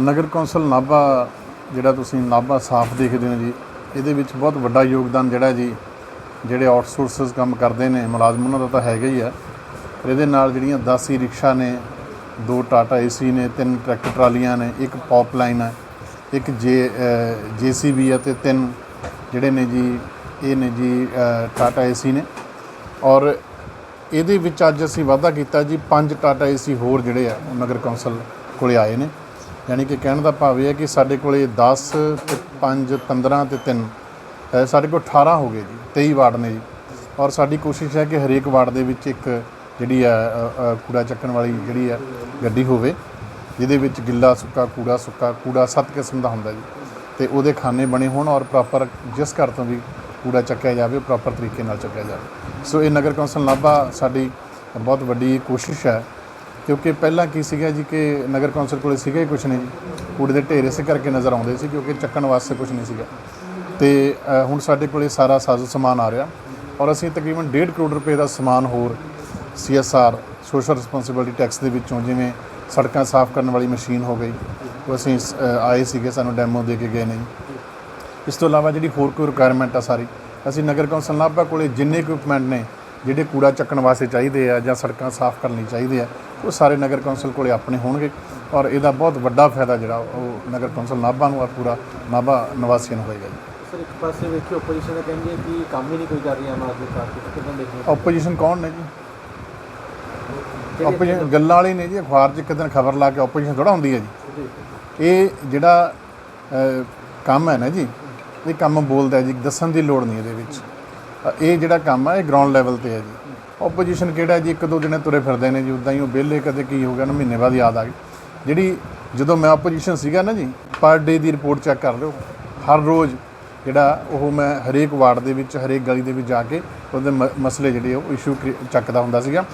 ਨਗਰ council Nabha ਜਿਹੜਾ ਤੁਸੀਂ ਨਾਭਾ ਸਾਫ਼ ਦੇਖਦੇ ਹੋ ਜੀ ਇਹਦੇ ਵਿੱਚ ਬਹੁਤ ਵੱਡਾ ਯੋਗਦਾਨ ਜਿਹੜਾ ਜੀ ਜਿਹੜੇ ਆਊਟਸੋਰਸਸ ਕੰਮ ਕਰਦੇ ਨੇ ਮੁਲਾਜ਼ਮ ਉਹਨਾਂ ਦਾ ਤਾਂ ਹੈਗਾ ਹੀ ਆ। ਪਰ ਇਹਦੇ ਨਾਲ ਜਿਹੜੀਆਂ 10 ਈ ਰਿਕਸ਼ਾ ਨੇ ਦੋ ਟਾਟਾ ਏਸੀ ਨੇ ਤਿੰਨ ਟਰੈਕਟਰ ਟਰਾਲੀਆਂ ਨੇ ਇੱਕ ਪੌਪ ਲਾਈਨ ਹੈ ਇੱਕ ਜੇ ਜੀਸੀਬੀ ਹੈ ਤੇ ਤਿੰਨ ਜਿਹੜੇ ਨੇ ਜੀ ਇਹ ਨੇ ਜੀ ਅ, ਟਾਟਾ ਏਸੀ ਨੇ। ਔਰ ਇਹਦੇ ਵਿੱਚ ਅੱਜ ਅਸੀਂ ਵਾਅਦਾ ਕੀਤਾ ਜੀ ਪੰਜ ਟਾਟਾ ਏਸੀ ਹੋਰ ਜਿਹੜੇ ਆ ਉਹ ਨਗਰ ਕੌਂਸਲ ਕੋਲੇ ਆਏ ਨੇ। ਯਾਨੀ ਕਿ ਕਹਿਣ ਦਾ ਭਾਵ ਇਹ ਹੈ ਕਿ ਸਾਡੇ ਕੋਲੇ 10 ਤੇ 5 15 ਤੇ 3 ਸਾਡੇ ਕੋਲ 18 ਹੋ ਗਏ ਜੀ 23 ਵਾਰਡ ਨੇ ਜੀ। ਔਰ ਸਾਡੀ ਕੋਸ਼ਿਸ਼ ਹੈ ਕਿ ਹਰੇਕ ਵਾਰਡ ਦੇ ਵਿੱਚ ਇੱਕ ਜਿਹੜੀ ਹੈ ਕੂੜਾ ਚੱਕਣ ਵਾਲੀ ਜਿਹੜੀ ਹੈ ਗੱਡੀ ਹੋਵੇ, ਜਿਹਦੇ ਵਿੱਚ ਗਿੱਲਾ ਸੁੱਕਾ, ਕੂੜਾ ਸੁੱਕਾ, ਕੂੜਾ ਸੱਤ ਕਿਸਮ ਦਾ ਹੁੰਦਾ ਜੀ। ਤੇ ਉਹਦੇ ਖਾਨੇ ਬਣੇ ਹੋਣ ਔਰ ਪ੍ਰੋਪਰ ਜਿਸ ਘਰ ਤੋਂ ਵੀ ਕੂੜਾ ਚੱਕਿਆ ਜਾਵੇ, ਉਹ ਪ੍ਰੋਪਰ ਤਰੀਕੇ ਨਾਲ ਚੱਕਿਆ ਜਾਵੇ। ਸੋ ਇਹ ਨਗਰ ਕੌਂਸਲ ਨਾਭਾ ਸਾਡੀ ਬਹੁਤ ਵੱਡੀ ਕੋਸ਼ਿਸ਼ ਹੈ ਕਿਉਂਕਿ ਪਹਿਲਾਂ ਕੀ ਸੀਗਾ ਜੀ ਕਿ ਨਗਰ ਕੌਂਸਲ ਕੋਲੇ ਸੀਗਾ ਹੀ ਕੁਝ ਨਹੀਂ ਜੀ। ਕੂੜੇ ਦੇ ਢੇਰ ਇਸੇ ਕਰਕੇ ਨਜ਼ਰ ਆਉਂਦੇ ਸੀ ਕਿਉਂਕਿ ਚੱਕਣ ਵਾਸਤੇ ਕੁਝ ਨਹੀਂ ਸੀਗਾ। ਤੇ ਹੁਣ ਸਾਡੇ ਕੋਲੇ ਸਾਰਾ ਸਾਜ਼ੋ ਸਮਾਨ ਆ ਰਿਹਾ ਔਰ ਅਸੀਂ ਤਕਰੀਬਨ 1.5 ਕਰੋੜ ਰੁਪਏ ਦਾ ਸਮਾਨ ਹੋਰ ਸੀਐਸਆਰ ਸੋਸ਼ਲ ਰਿਸਪੌਂਸਿਬਿਲਟੀ ਟੈਕਸ ਦੇ ਵਿੱਚੋਂ ਜਿਵੇਂ ਸੜਕਾਂ ਸਾਫ਼ ਕਰਨ ਵਾਲੀ ਮਸ਼ੀਨ ਹੋ ਗਈ, ਉਹ ਅਸੀਂ ਆਏ ਸੀਗੇ, ਸਾਨੂੰ ਡੈਮੋ ਦੇ ਕੇ ਗਏ ਨੇ ਇਸ ਤੋਂ ਇਲਾਵਾ ਜਿਹੜੀ ਹੋਰ ਕੋਈ ਰਿਕੁਆਇਰਮੈਂਟ ਆ ਸਾਰੀ, ਅਸੀਂ ਨਗਰ ਕੌਂਸਲ ਨਾਭਾ ਕੋਲੇ ਜਿੰਨੇ ਇਕਵਿਪਮੈਂਟ ਨੇ ਜਿਹੜੇ ਕੂੜਾ ਚੱਕਣ ਵਾਸਤੇ ਚਾਹੀਦੇ ਆ ਜਾਂ ਸੜਕਾਂ ਸਾਫ਼ ਕਰਨ ਲਈ ਚਾਹੀਦੇ ਆ ਉਹ ਸਾਰੇ ਨਗਰ ਕੌਂਸਲ ਕੋਲੇ ਆਪਣੇ ਹੋਣਗੇ ਔਰ ਇਹਦਾ ਬਹੁਤ ਵੱਡਾ ਫਾਇਦਾ ਜਿਹੜਾ ਉਹ ਨਗਰ ਕੌਂਸਲ ਨਾਭਾ ਨੂੰ ਔਰ ਪੂਰਾ ਨਾਭਾ ਨਿਵਾਸੀਆਂ ਨੂੰ ਹੋਏਗਾ ਜੀ। ਸਰ ਇੱਕ ਪਾਸੇ ਵੇਖਿਓ ਆਪੋਜੀਸ਼ਨ ਦਾ ਕਹਿੰਦੀ ਹੈ ਕਿ ਕੰਮ ਹੀ ਨਹੀਂ ਕੋਈ ਕਰ ਰਹੀ ਆਮ ਆਦਮੀ ਪਾਰਟੀ ਕਿਦਾਂ ਦੇਖਦੇ ਆਪੋਜੀਸ਼ਨ ਕੌਣ ਨੇ ਜੀ? ਆਪੋਜੀਸ਼ਨ ਗੱਲਾਂ ਵਾਲੀ ਨੇ ਜੀ ਅਖਬਾਰ 'ਚ ਇੱਕ ਦਿਨ ਖਬਰ ਲਾ ਕੇ ਆਪੋਜੀਸ਼ਨ ਥੋੜਾ ਹੁੰਦੀ ਹੈ ਜੀ। ਇਹ ਜਿਹੜਾ ਕੰਮ ਹੈ ਨਾ ਜੀ ਇਹ ਕੰਮ ਬੋਲਦਾ ਜੀ ਦੱਸਣ ਦੀ ਲੋੜ ਨਹੀਂ ਇਹਦੇ ਵਿੱਚ। ਇਹ ਜਿਹੜਾ ਕੰਮ ਆ, ਇਹ ਗਰਾਊਂਡ ਲੈਵਲ ਤੇ ਹੈ ਜੀ। ਆਪੋਜੀਸ਼ਨ ਕਿਹੜਾ ਜੀ? ਇੱਕ ਦੋ ਦਿਨੇ ਤੁਰੇ ਫਿਰਦੇ ਨੇ ਜੀ ਉਦਾਂ ਹੀ ਉਹ ਵਿਹਲੇ ਕਦੇ ਕੀ ਹੋ ਗਿਆ ਨਾ, ਮਹੀਨੇ ਬਾਅਦ ਯਾਦ ਆ ਗਈ ਜਿਹੜੀ ਜਦੋਂ ਮੈਂ ਆਪੋਜੀਸ਼ਨ ਸੀਗਾ ਨਾ ਜੀ ਪਰ ਡੇ ਦੀ ਰਿਪੋਰਟ ਚੈੱਕ ਕਰ ਲਿਓ। ਹਰ ਰੋਜ਼ ਜਿਹੜਾ ਉਹ ਮੈਂ ਹਰੇਕ ਵਾਰਡ ਦੇ ਵਿੱਚ, ਹਰੇਕ ਗਲੀ ਦੇ ਵਿੱਚ ਜਾ ਕੇ ਉਹਦੇ ਮ- ਮਸਲੇ ਜਿਹੜੇ ਉਹ ਇਸ਼ੂ ਚੱਕਦਾ ਹੁੰਦਾ ਸੀਗਾ।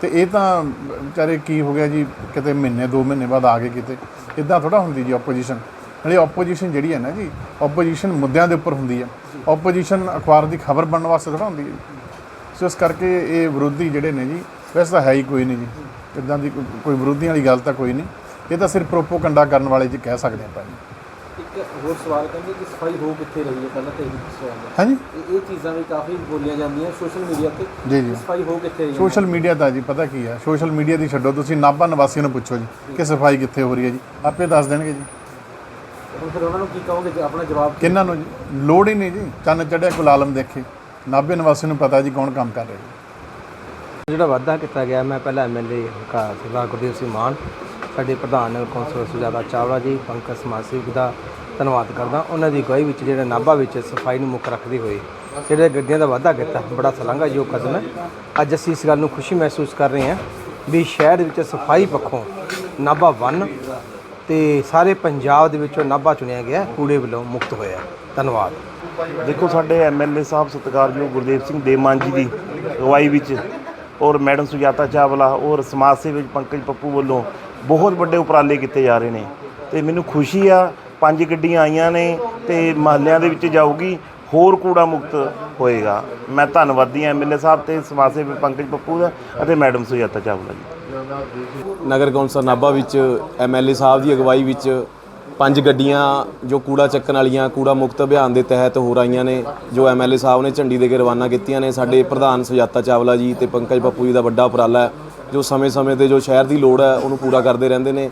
ਤੇ ਇਹ ਤਾਂ ਵਿਚਾਰੇ ਕੀ ਹੋ ਗਿਆ ਜੀ, ਕਿਤੇ ਮਹੀਨੇ, ਦੋ ਮਹੀਨੇ ਬਾਅਦ ਆ ਗਏ ਕਿਤੇ। ਇਦਾਂ ਥੋੜਾ ਹੁੰਦੀ ਜੀ ਆਪੋਜੀਸ਼ਨ ਨਾਲੇ ਆਪੋਜੀਸ਼ਨ ਜਿਹੜੀ ਹੈ ਨਾ ਜੀ ਆਪੋਜੀਸ਼ਨ ਮੁੱਦਿਆਂ ਦੇ ਉੱਪਰ ਹੁੰਦੀ ਹੈ ਆਪੋਜੀਸ਼ਨ ਅਖਬਾਰ ਦੀ ਖਬਰ ਬਣਨ ਵਾਸਤੇ ਥੋੜਾ ਹੁੰਦੀ ਹੈ ਸੋ ਇਸ ਕਰਕੇ ਇਹ ਵਿਰੋਧੀ ਜਿਹੜੇ ਨੇ ਜੀ ਵੈਸੇ ਤਾਂ ਹੈ ਹੀ ਕੋਈ ਨਹੀਂ ਜੀ। ਇਦਾਂ ਦੀ ਕੋਈ- ਵਿਰੋਧੀਆਂ ਵਾਲੀ ਗੱਲ ਤਾਂ ਕੋਈ ਨਹੀਂ। ਇਹ ਤਾਂ ਸਿਰਫ ਪ੍ਰੋਪੋਗੰਡਾ ਕਰਨ ਵਾਲੇ ਜੀ ਕਹਿ ਸਕਦੇ ਆਪਾਂ ਜੀ। ਇੱਕ ਹੋਰ ਸਵਾਲ ਕਹਿੰਦੇ ਕਿ ਸਫ਼ਾਈ ਹੋ ਕਿੱਥੇ ਰਹੀ ਹੈ? ਪਹਿਲਾਂ ਤਾਂ ਇਹ ਸਵਾਲ ਹੈ। ਹਾਂਜੀ? ਇਹ ਇਹ ਚੀਜ਼ਾਂ ਵੀ ਕਾਫੀ ਬੋਲੀਆਂ ਜਾਂਦੀਆਂ ਸੋਸ਼ਲ ਮੀਡੀਆ ਤੇ। ਜੀ ਜੀ। ਸਫ਼ਾਈ ਹੋ ਕਿੱਥੇ ਰਹੀ ਹੈ? ਸੋਸ਼ਲ ਮੀਡੀਆ ਦਾ ਜੀ ਪਤਾ ਕੀ ਹੈ? ਸੋਸ਼ਲ ਮੀਡੀਆ ਦੀ ਛੱਡੋ ਤੁਸੀਂ ਨਾਭਾ ਨਿਵਾਸੀਆਂ ਨੂੰ ਪੁੱਛੋ ਜੀ ਕਿ ਸਫ਼ਾਈ ਕਿੱਥੇ ਹੋ ਰਹੀ ਹੈ ਜੀ। ਆਪੇ ਦੱਸ ਦੇਣਗੇ ਜੀ। ਹੁਣ ਫਿਰ ਉਹਨਾਂ ਨੂੰ ਕੀ ਕਹੋਗੇ ਜੇ ਆਪਣਾ ਜਵਾਬ ਕਿੰਨਾਂ ਨੂੰ? ਜੀ ਲੋੜ ਹੀ ਨਹੀਂ ਜੀ। ਚੰਨ ਚੜਿਆ ਕੋਲ ਆਲਮ ਦੇਖੇ। ਨਾਭੇ ਨਿਵਾਸੀ ਨੂੰ ਪਤਾ ਜੀ ਕੌਣ ਕੰਮ ਕਰ ਰਿਹਾ ਜੀ। ਜਿਹੜਾ ਵਾਅਦਾ ਕੀਤਾ ਗਿਆ ਮੈਂ ਪਹਿਲਾਂ ਐਮਐਲਏ ਹੰਕਾਰ ਸਰਦਾਰ ਗੁਰਦੇਵ ਸਿੰਘ ਮਾਨ ਸਾਡੇ ਪ੍ਰਧਾਨ ਨਗਰ ਕੌਂਸਲ ਸੁਜਾਤਾ ਚਾਵਲਾ ਜੀ ਪੰਕਜ ਸਮਾਜ ਸੇਵਕ ਦਾ ਧੰਨਵਾਦ ਕਰਦਾ। ਉਹਨਾਂ ਦੀ ਅਗਵਾਈ ਵਿੱਚ ਜਿਹੜਾ ਨਾਭਾ ਵਿੱਚ ਸਫ਼ਾਈ ਨੂੰ ਮੁੱਖ ਰੱਖਦੇ ਹੋਏ ਜਿਹੜੇ ਗੱਡੀਆਂ ਦਾ ਵਾਅਦਾ ਕੀਤਾ ਬੜਾ ਸ਼ਲਾਘਾਯੋਗ ਕਦਮ ਹੈ। ਅੱਜ ਅਸੀਂ ਇਸ ਗੱਲ ਨੂੰ ਖੁਸ਼ੀ ਮਹਿਸੂਸ ਕਰ ਰਹੇ ਹਾਂ ਵੀ ਸ਼ਹਿਰ ਵਿੱਚ ਸਫ਼ਾਈ ਪੱਖੋਂ ਨਾਭਾ ਵਨ ਤੇ ਸਾਰੇ ਪੰਜਾਬ ਦੇ ਵਿੱਚੋਂ ਨਾਭਾ ਚੁਣਿਆ ਗਿਆ, ਕੂੜੇ ਵੱਲੋਂ ਮੁਕਤ ਹੋਇਆ। ਧੰਨਵਾਦ। ਦੇਖੋ, ਸਾਡੇ ਐਮਐਲਏ ਸਾਹਿਬ, ਸਤਿਕਾਰਯੋਗ ਗੁਰਦੇਵ ਸਿੰਘ ਦੇਮਾਨ ਜੀ ਦੀ ਅਗਵਾਈ ਵਿੱਚ ਔਰ ਮੈਡਮ ਸੁਜਾਤਾ ਚਾਵਲਾ ਔਰ ਸਮਾਜ ਸੇਵਕ ਪੰਕਜ ਪੱਪੂ ਵੱਲੋਂ ਬਹੁਤ ਵੱਡੇ ਉਪਰਾਲੇ ਕੀਤੇ ਜਾ ਰਹੇ ਨੇ। ਤੇ ਮੈਨੂੰ ਖੁਸ਼ੀ ਆ, ਪੰਜ ਗੱਡੀਆਂ ਆਈਆਂ ਨੇ ਤੇ ਮਹੱਲਿਆਂ ਦੇ ਵਿੱਚ ਜਾਊਗੀ, ਹੋਰ ਕੂੜਾ ਮੁਕਤ ਹੋਏਗਾ। ਮੈਂ ਧੰਨਵਾਦੀ ਹਾਂ ਐਮਐਲਏ ਸਾਹਿਬ ਤੇ ਸਮਾਜ ਸੇਵਕ ਪੰਕਜ ਪੱਪੂ ਦਾ ਅਤੇ ਮੈਡਮ ਸੁਜਾਤਾ ਚਾਵਲਾ ਜੀ। ਨਗਰ ਕੌਂਸਲ ਨਾਭਾ ਵਿੱਚ ਐਮਐਲਏ ਸਾਹਿਬ ਦੀ ਅਗਵਾਈ ਵਿੱਚ ਪੰਜ ਗੱਡੀਆਂ ਜੋ ਕੂੜਾ ਚੱਕਣ ਵਾਲੀਆਂ, ਕੂੜਾ ਮੁਕਤ ਅਭਿਆਨ ਦੇ ਤਹਿਤ ਹੋ ਰਹੀਆਂ ਨੇ, ਜੋ ਐਮਐਲਏ ਸਾਹਿਬ ਨੇ ਝੰਡੀ ਦੇ ਕੇ ਰਵਾਨਾ ਕੀਤੀਆਂ ਨੇ। ਸਾਡੇ ਪ੍ਰਧਾਨ ਸੁਜਾਤਾ ਚਾਵਲਾ ਜੀ ਤੇ ਪੰਕਜ ਪੱਪੂ ਜੀ ਦਾ ਵੱਡਾ ਉਪਰਾਲਾ ਹੈ, ਜੋ ਸਮੇਂ-ਸਮੇਂ ਤੇ ਜੋ ਸ਼ਹਿਰ ਦੀ ਲੋੜ ਹੈ, ਉਹਨੂੰ ਪੂਰਾ ਕਰਦੇ ਰਹਿੰਦੇ ਨੇ।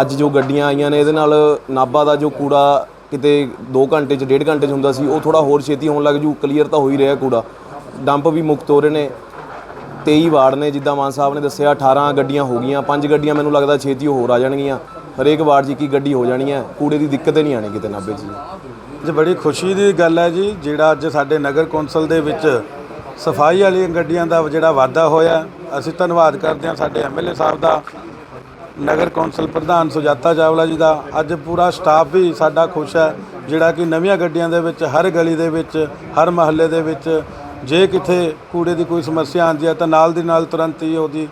ਅੱਜ ਜੋ ਗੱਡੀਆਂ ਆਈਆਂ ਨੇ, ਇਹਦੇ ਨਾਲ ਨਾਭਾ ਦਾ ਜੋ ਕੂੜਾ ਕਿਤੇ 2 ਘੰਟੇ 'ਚ 1.5 ਘੰਟੇ 'ਚ ਹੁੰਦਾ ਸੀ, ਉਹ ਥੋੜਾ ਹੋਰ ਛੇਤੀ ਹੋਣ ਲੱਗ ਜੂ, ਕਲੀਅਰ ਤਾਂ ਹੋ ਹੀ ਰਿਹਾ ਕੂੜਾ। ਡੰਪ ਵੀ ਮੁਕਤ ਹੋ ਰਹੇ ਨੇ। 23 ਵਾਰਡ ਨੇ, ਜਿੱਦਾਂ ਮਾਨ ਸਾਹਿਬ ਨੇ ਦੱਸਿਆ 18 ਗੱਡੀਆਂ ਹੋ ਗਈਆਂ, ਪੰਜ ਗੱਡੀਆਂ ਮੈਨੂੰ ਲੱਗਦਾ ਛੇਤੀ ਹੋਰ ਆ ਜਾਣਗੀਆਂ। ਹਰੇਕ ਵਾਰਡ 'ਚ ਇੱਕ ਗੱਡੀ ਹੋ ਜਾਣੀ ਹੈ, ਕੂੜੇ ਦੀ ਦਿੱਕਤ ਹੀ ਨਹੀਂ ਆਣੀ ਕਿਤੇ ਨਾਭੇ 'ਚ ਜੀ। ਅੱਜ ਬੜੀ ਖੁਸ਼ੀ ਦੀ ਗੱਲ ਹੈ ਜੀ, ਜਿਹੜਾ ਅੱਜ ਸਾਡੇ ਨਗਰ ਕੌਂਸਲ ਦੇ ਵਿੱਚ ਸਫ਼ਾਈ ਵਾਲੀਆਂ ਗੱਡੀਆਂ ਦਾ ਜਿਹੜਾ ਵਾਅਦਾ ਹੋਇਆ, ਅਸੀਂ ਧੰਨਵਾਦ ਕਰਦੇ ਹਾਂ ਸਾਡੇ ਐਮਐਲਏ ਸਾਹਿਬ ਦਾ, ਨਗਰ ਕੌਂਸਲ ਪ੍ਰਧਾਨ ਸੁਜਾਤਾ ਚਾਵਲਾ ਜੀ ਦਾ। ਅੱਜ ਪੂਰਾ ਸਟਾਫ ਵੀ ਸਾਡਾ ਖੁਸ਼ ਹੈ, ਜਿਹੜਾ ਕਿ ਨਵੀਆਂ ਗੱਡੀਆਂ ਦੇ ਵਿੱਚ, ਹਰ ਗਲੀ ਦੇ ਵਿੱਚ, ਹਰ ਮਹੱਲੇ ਦੇ ਵਿੱਚ ਜੇ ਕਿਤੇ ਕੂੜੇ ਦੀ ਕੋਈ ਸਮੱਸਿਆ ਆਉਂਦੀ ਹੈ ਤਾਂ ਨਾਲ ਦੀ ਨਾਲ ਤੁਰੰਤ ਹੀ ਉਹਦੀ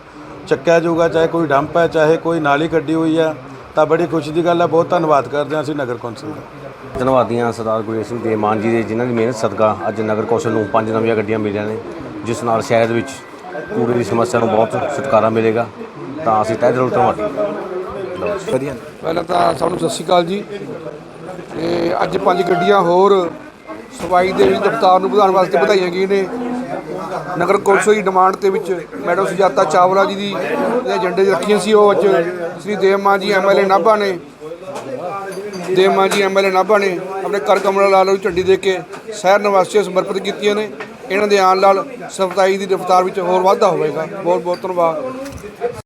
ਚੱਕਿਆ ਜਾਊਗਾ ਚਾਹੇ ਕੋਈ ਡੰਪ ਹੈ ਚਾਹੇ ਕੋਈ ਨਾਲੀ ਕੱਢੀ ਹੋਈ ਹੈ ਤਾਂ ਬੜੀ ਖੁਸ਼ੀ ਦੀ ਗੱਲ ਹੈ। ਬਹੁਤ ਧੰਨਵਾਦ ਕਰਦੇ ਹਾਂ ਅਸੀਂ ਨਗਰ ਕੌਂਸਲ ਦਾ। ਧੰਨਵਾਦੀਆਂ ਸਰਦਾਰ ਗੁਰਦੇਵ ਸਿੰਘ ਦੇ ਮਾਨ ਜੀ ਦੇ ਜਿਨ੍ਹਾਂ ਦੀ ਮਿਹਨਤ ਸਦਕਾ ਅੱਜ ਨਗਰ ਕੌਂਸਲ ਨੂੰ ਪੰਜ ਨਵੀਆਂ ਗੱਡੀਆਂ ਮਿਲੀਆਂ ਨੇ ਜਿਸ ਨਾਲ ਸ਼ਹਿਰ ਵਿੱਚ ਕੂੜੇ ਦੀ ਸਮੱਸਿਆ ਨੂੰ ਬਹੁਤ ਛੁਟਕਾਰਾ ਮਿਲੇਗਾ। ਤਾਂ ਅਸੀਂ ਤਹਿ ਦਿਲੋਂ ਧੰਨਵਾਦੀ। ਵਧੀਆ। ਪਹਿਲਾਂ ਤਾਂ ਸਭ ਨੂੰ ਸਤਿ ਸ਼੍ਰੀ ਅਕਾਲ ਜੀ। ਤੇ ਅੱਜ ਪੰਜ ਗੱਡੀਆਂ ਹੋਰ ਸਫ਼ਾਈ ਦੇ ਵਿੱਚ ਦਫ਼ਤਰ ਨੂੰ ਵਧਾਉਣ ਵਾਸਤੇ ਵਧਾਈਆਂ ਗਈਆਂ ਨੇ। ਨਗਰ ਕੌਂਸਲ ਦੀ ਡਿਮਾਂਡ ਤੇ ਵਿੱਚ ਮੈਡਮ ਸੁਜਾਤਾ ਚਾਵਲਾ ਜੀ ਦੀ ਏਜੰਡੇ 'ਚ ਰੱਖੀਆਂ ਸੀ, ਉਹ ਅੱਜ ਸ੍ਰੀ ਦੇਵਮਾਨ ਜੀ ਐਮਐਲਏ ਨਾਭਾ ਨੇ। ਦੇਵਮਾਨ ਜੀ ਐਮਐਲਏ ਨਾਭਾ ਨੇ ਆਪਣੇ ਕਰ ਕਮਲਾ ਲਾਲ ਨੂੰ ਝੰਡੀ ਦੇ ਕੇ ਸ਼ਹਿਰ ਨਿਵਾਸੀਆਂ ਸਮਰਪਿਤ ਕੀਤੀਆਂ ਨੇ। ਇਹਨਾਂ ਦੇ ਆਉਣ ਨਾਲ ਸਫ਼ਾਈ ਦੀ ਰਫ਼ਤਾਰ ਵਿੱਚ ਹੋਰ ਵਾਧਾ ਹੋਵੇਗਾ। ਬਹੁਤ ਬਹੁਤ ਧੰਨਵਾਦ।